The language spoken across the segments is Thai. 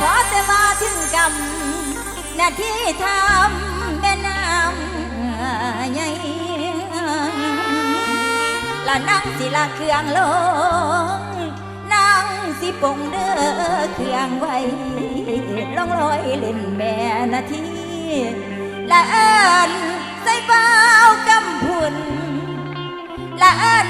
ขอแต่ว่าถึงกรรมหน้าที่ทำแม่น้ำใหญ่ละนั่งสิละเครื่องลงนั่งสิปงเด้อเครื่องไว้ลองลอยเล่นแม่นาทีและเอิญใส่เบากำพุนและเอิญ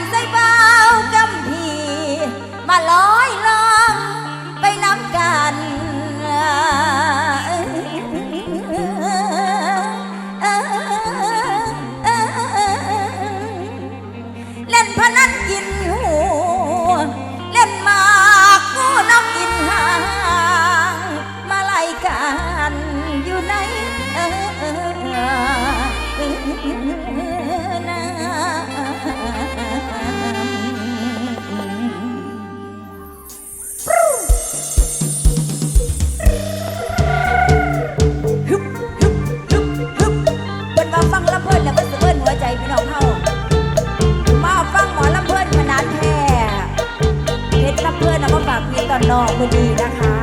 นอกมืดีนะคะ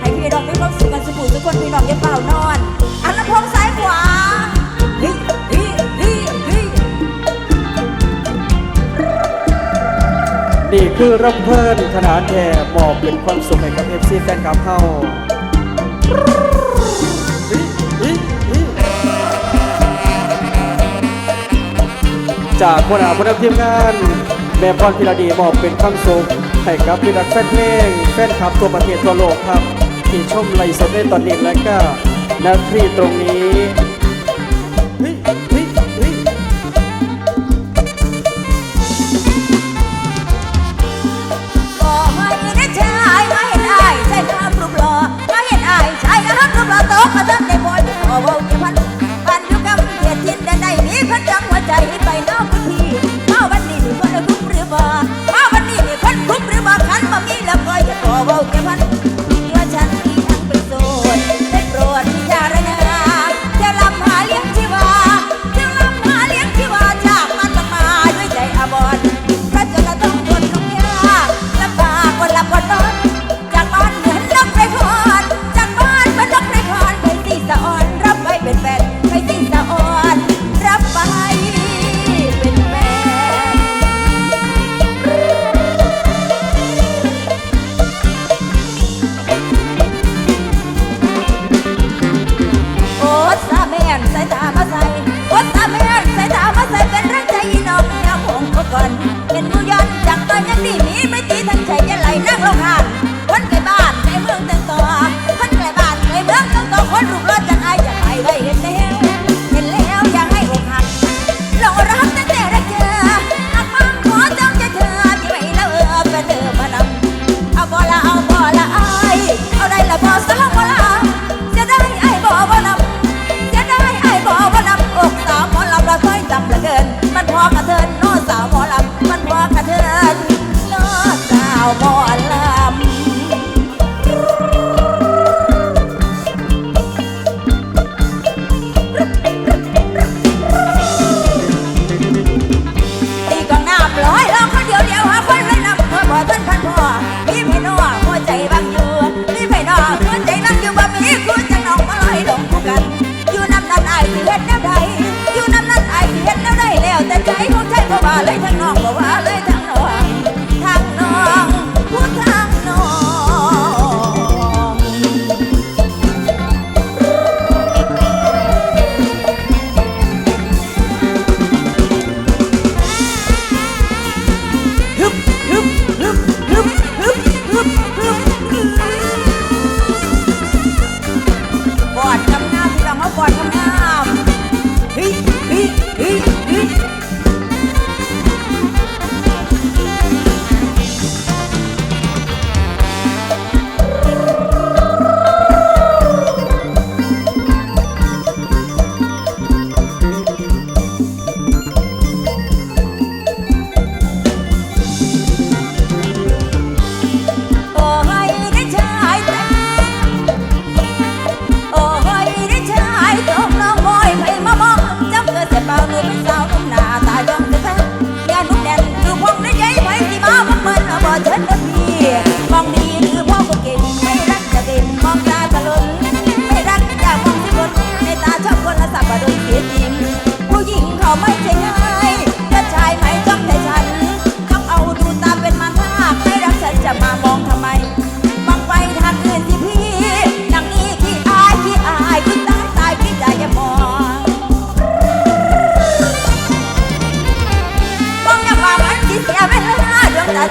ให้พี่น้องมีความสุขกันสุขุทุกคนพี่น้องอย่าเป่านอน อันละพงซ้ายขวาฮิฮิฮิฮินี่คือรำเพลินขนาดแท่มอบเป็นความสุขให้กับเอฟซีแฟนคลับเข้าจากคนอาคนนำทีมงาน แม่พรพิรดีมอบเป็นควมสุขให้กับพี่รักแฟนเพลงแฟนคลับตัวประเทศตัวโลกครับที่ชมไลฟ์สดในตอนนี้และก็นาทีตรงนี้ เธอนนอสาวหมอนล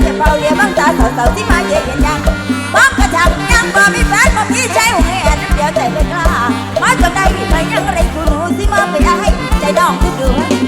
จะเฝ้าเลียบังตาสาวๆที่มาเย็นยันบ้องกระชับยังบ่มีแฟนบ่มีใจหงแอนเดี๋ยวใจเลยกล้ามาจนได้พี่ไปยังไรกูหนูสิมาไปให้ใจดองทุกเดือน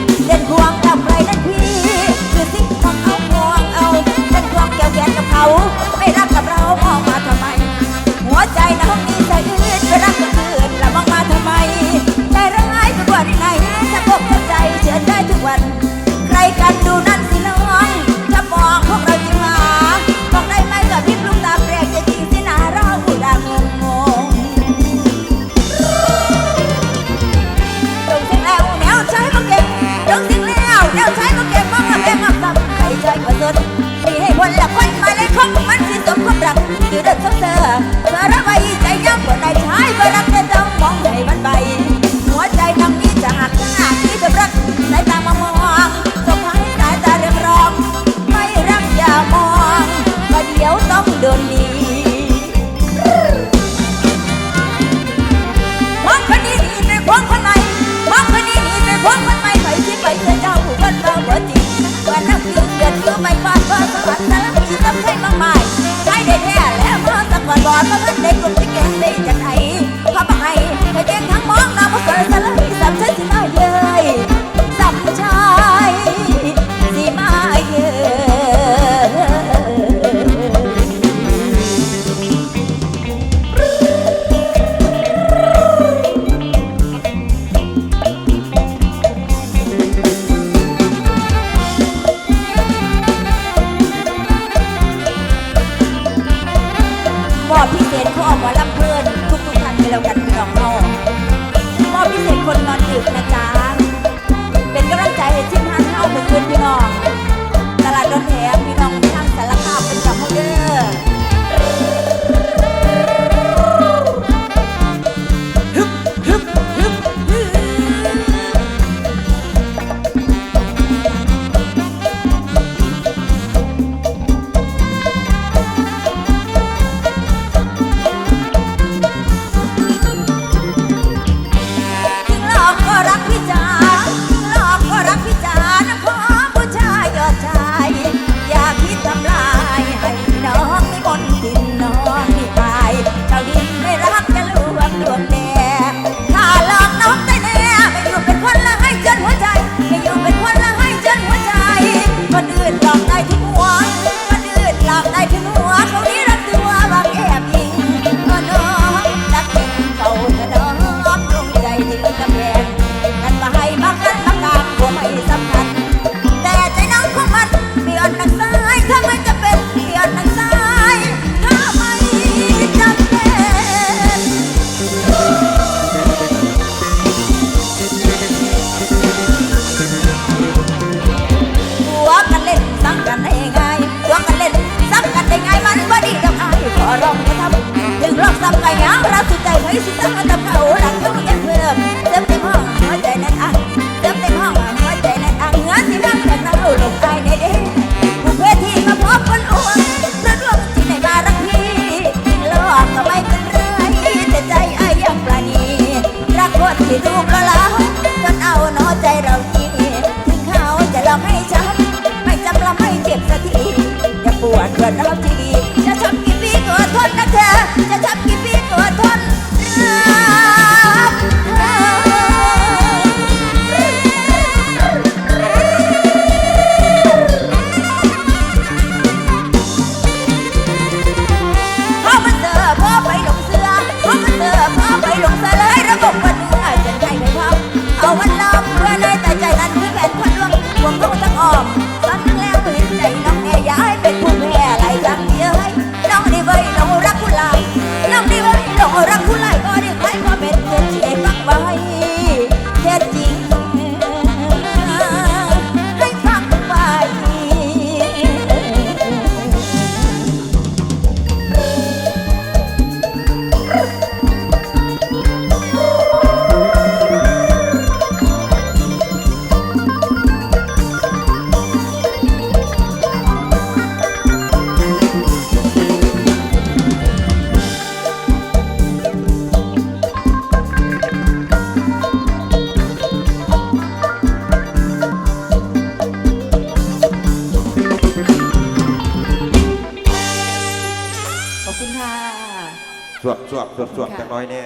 าก็รักพี่จ๋า จะปวดเกิดอารมณ์ที่ดี จะทำกี่ปีก็ทนนะเธอ จะทำกี่ปี ส่วนๆจะกหน้อยแน่